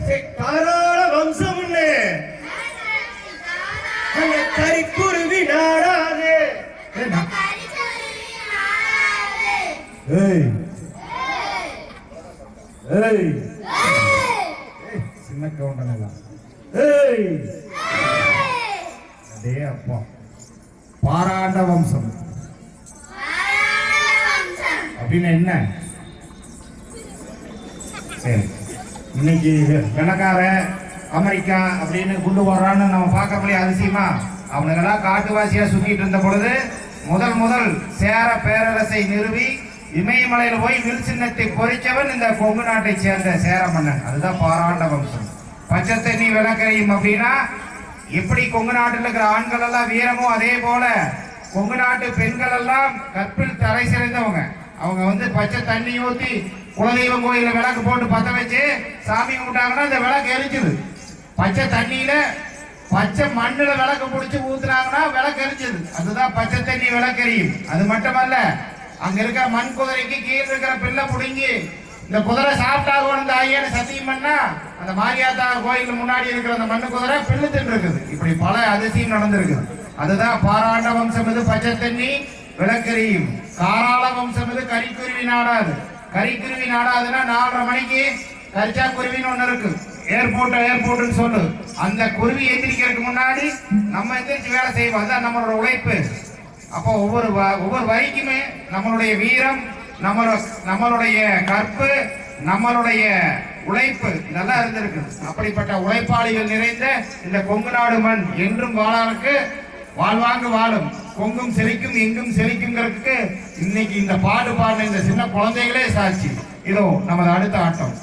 ஆராய்ச்சி தாராள வம்சம் கரிக்குருவி நாடாது ஏய். ஏய். சின்ன கவுண்டனெல்லாம் ஏய். அதே அப்பா. பாராண்ட வம்சம். அப்படின்னு என்ன? சரி. இன்னைக்கு வெள்ளக்காரன் அமெரிக்கா அப்படின்னு குண்டு போடுறான்னு நம்ம பார்க்க முடியாது அதிசயமா? அவனுங்கெல்லாம் காட்டுவாசியா சுத்திட்டு இருந்த பொழுது முதல் முதல் சேர பேரரசை நிறுவி இமயமலையில போய் வில் சின்னத்தை பொறிச்சவன் இந்த கொங்கு நாட்டை சேர்ந்த சேர மன்னன். அதுதான் பாராண்ட வம்சம். பச்சை தண்ணி விளக்கரையும் அப்படின்னா எப்படி கொங்கு நாட்டில் இருக்கிற ஆண்கள் எல்லாம் வீரமோ அதே போல கொங்கு நாட்டு பெண்கள் எல்லாம் கற்பில் தலை சிறந்தவங்க. அவங்க வந்து பச்சை தண்ணி ஊத்தி குலதெய்வம் கோயில விளக்கு போட்டு பத்த வச்சு சாமி கும்பிட்டாங்கன்னா இந்த விளக்கு எரிச்சுது பச்சை தண்ணியில பச்சை மண்ணுல விளக்கு பிடிச்சி ஊத்துனாங்கன்னா விளக்கு எரிச்சது அதுதான் பச்சை தண்ணி விளக்கெறியும் அது மட்டுமல்ல அங்க இருக்கிற மண் குதிரைக்கு கீழே இருக்கிற பிள்ளை புடுங்கி இந்த குதிரை சாப்பிட்டாக இந்த ஐயன்னு சத்தியம் பண்ணா அந்த மாரியாத்தா கோயில் முன்னாடி இருக்கிற அந்த மண்ணு குதிரை பில்லு தின்னு இருக்குது. இப்படி பல அதிசயம் நடந்திருக்குது அதுதான் பாராண்ட வம்சம் இது பச்சை தண்ணி. விளக்கெரியும் காராள வம்சம் இது கரிக்குருவி நாடாது. கரிக்குருவி நாடாதுன்னா நாலரை மணிக்கு கரிச்சா குருவின்னு ஒன்று இருக்கு. ஏர்போர்ட் ஏர்போர்ட்னு சொல்லு. அந்த குருவி எந்திரிக்கிறதுக்கு முன்னாடி நம்ம எந்திரிச்சு வேலை செய்வோம். அதுதான் நம்மளோட உழைப்பு. அப்போ ஒவ்வொரு வ- ஒவ்வொரு வரிக்குமே நம்மளுடைய வீரம் நம்மளோட நம்மளுடைய கற்பு நம்மளுடைய உழைப்பு இதெல்லாம் இருந்திருக்கு. அப்படிப்பட்ட உழைப்பாளிகள் நிறைந்த இந்த கொங்கு நாடு மண் என்றும் வாழாருக்கு வாழ்வாங்கு வாழும். கொங்கும் செழிக்கும் எங்கும் செழிக்குங்கிறதுக்கு இன்னைக்கு இந்த பாடு பாடின இந்த சின்ன குழந்தைகளே சாட்சி. இதோ நமது அடுத்த ஆட்டம்.